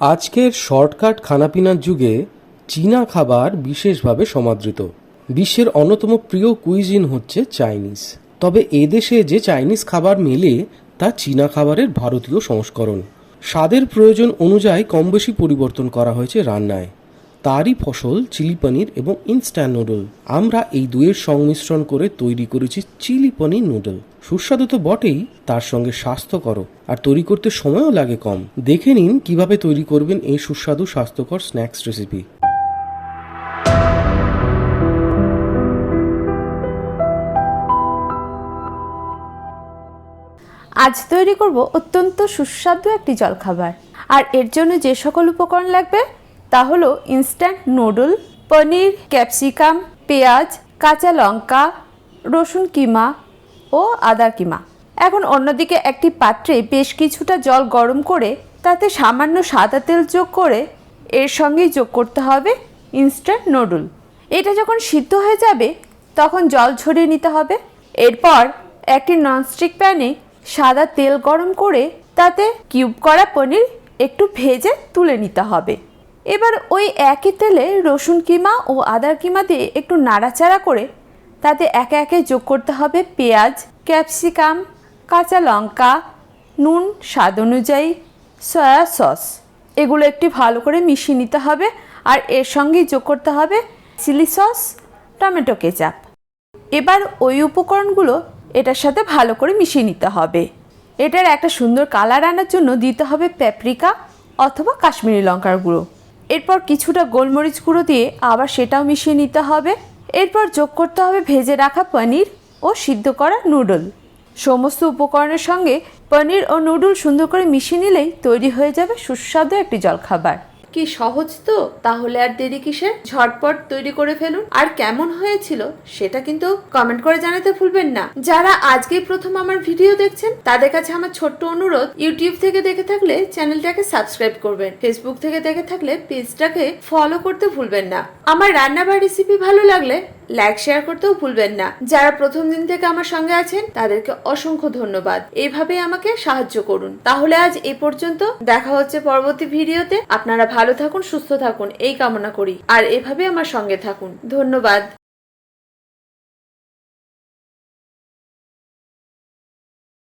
আজকের শর্টকাট খানাপিনার যুগে চীনা খাবার বিশেষভাবে সমাদৃত। বিশ্বের অন্যতম প্রিয় কুইজিন হচ্ছে চাইনিজ। তবে এদেশে যে চাইনিজ খাবার মেলে, তা চীনা খাবারের ভারতীয় সংস্করণ। স্বাদের প্রয়োজন অনুযায়ী কম বেশি পরিবর্তন করা হয়েছে রান্নায়। তারই ফসল, চিলি পনির এবং ইনস্ট্যান্ট নুডল আমরা এই দুয়ের সংমিশ্রণ করে তৈরি করেছি চিলি পনির নুডল সুস্বাদু তো বটেই, তার সঙ্গে স্বাস্থ্যকর আর তৈরি করতে সময়ও লাগে কম। দেখে নিন কীভাবে তৈরি করবেন এই সুস্বাদু, স্বাস্থ্যকর স্ন্যাক্স রেসিপি আজ তৈরি করব অত্যন্ত সুস্বাদু একটি জলখাবার। আর এর জন্য যে সকল উপকরণ লাগবে তা হলো ইনস্ট্যান্ট নুডল পনির ক্যাপসিকাম পেঁয়াজ, কাঁচা লঙ্কা, রসুন কিমা ও আদা কিমা। এখন অন্যদিকে একটি পাত্রে বেশ কিছুটা জল গরম করে তাতে সামান্য সাদা তেল যোগ করে এর সঙ্গেই যোগ করতে হবে ইনস্ট্যান্ট নুডল এটা যখন সিদ্ধ হয়ে যাবে, তখন জল ছড়িয়ে নিতে হবে। এরপর একটি ননস্টিক প্যানে সাদা তেল গরম করে তাতে কিউব করা পনির একটু ভেজে তুলে নিতে হবে। এবার ওই একই তেলে রসুন কিমা ও আদার কিমা দিয়ে একটু নাড়াচাড়া করে তাতে একে একে যোগ করতে হবে পেঁয়াজ, ক্যাপসিকাম, কাঁচা লঙ্কা, নুন, স্বাদ অনুযায়ী, সয়া সস। এগুলো একটি ভালো করে মিশিয়ে নিতে হবে আর এর সঙ্গেই যোগ করতে হবে চিলি সস, টমেটো কেচাপ। এবার ওই উপকরণগুলো এটার সাথে ভালো করে মিশিয়ে নিতে হবে। এটার একটা সুন্দর কালার আনার জন্য দিতে হবে প্যাপরিকা অথবা কাশ্মীরি লঙ্কার গুঁড়ো। এরপর কিছুটা গোলমরিচ গুঁড়ো দিয়ে আবার সেটাও মিশিয়ে নিতে হবে। এরপর যোগ করতে হবে ভেজে রাখা পনির ও সিদ্ধ করা নুডল। সমস্ত উপকরণের সঙ্গে পনির ও নুডল সুন্দর করে মিশিয়ে নিলেই তৈরি হয়ে যাবে সুস্বাদু একটি জলখাবার। কি সহজ তো? তাহলে আর দেরি কিসের? ঝটপট তৈরি করে ফেলুন। আর কেমন হয়েছিল সেটা কিন্তু কমেন্ট করে জানাতে ভুলবেন না। যারা আজকেই প্রথম আমার ভিডিও দেখছেন, তাদের কাছে আমার ছোট্ট অনুরোধ ইউটিউব থেকে দেখে থাকলে চ্যানেলটাকে সাবস্ক্রাইব করবেন। ফেসবুক থেকে দেখে থাকলে পেজটাকে ফলো করতে ভুলবেন না। আমার রান্নাবার রেসিপি ভালো লাগলে লাইক শেয়ার করতেও ভুলবেন না। যারা প্রথম দিন থেকে আমার সঙ্গে আছেন, তাদেরকে অসংখ্য ধন্যবাদ। এইভাবে আমাকে সাহায্য করুন। তাহলে আজ এ পর্যন্ত। দেখা হচ্ছে পরবর্তী ভিডিওতে। আপনারা ভালো থাকুন, সুস্থ থাকুন। এই কামনা করি। আর এভাবে আমার সঙ্গে থাকুন। ধন্যবাদ।